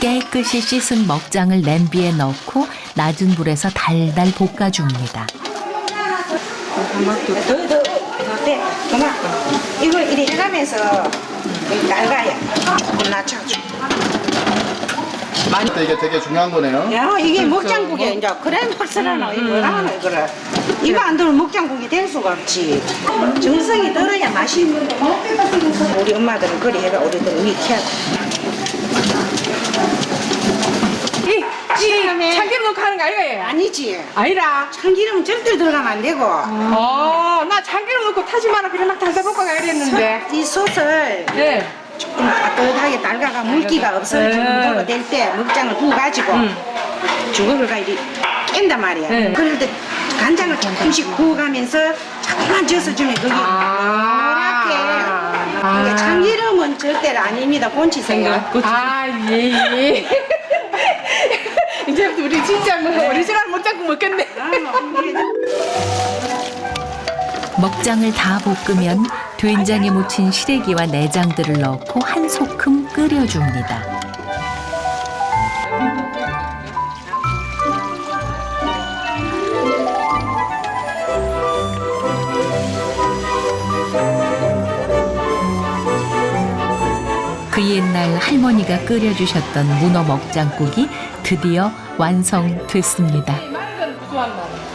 깨끗이 씻은 먹장을 냄비에 넣고 낮은 불에서 달달 볶아줍니다. 이걸 이리 해가면서 깔가야 조금 낮춰 줘. 이게 되게 중요한 거네요. 야 이게 먹장국이야 이제 그래 막 쓰라노 이거 하나 이거를 이거 안 들면 먹장국이 될 수가 없지 정성이 들어야 맛이 있는 거 우리 엄마들은 그리 해가 우리들은 이렇게 하고 이, 이 참기름 넣고 하는 거 얘? 아니지 아니라. 참기름 절대 들어가면 안 되고 어, 나 참기름 넣고 타지 마라 그래 막 달달 볶아가 이랬는데. 이 솥을 네. 조금 따뜻하게 달가가 물기가 없어지는 걸로 될 때 먹장을 부어가지고 죽을 가 이리 깬단 말이야 네. 그럴 때 간장을 조금씩 부어가면서 조금만 져서주면 그게 아. 노랗게 아. 이게 참기름은 절대로 아닙니다 곤치세요 아, 예, 예. 이제부터 우리 진짜 뭐 오리지널 못잡고 먹겠네. 먹장을 다 볶으면 된장에 묻힌 시래기와 내장들을 넣고 한 소끔 끓여줍니다. 그 옛날 할머니가 끓여주셨던 문어 먹장국이 드디어 완성됐습니다. 건 구수한 거.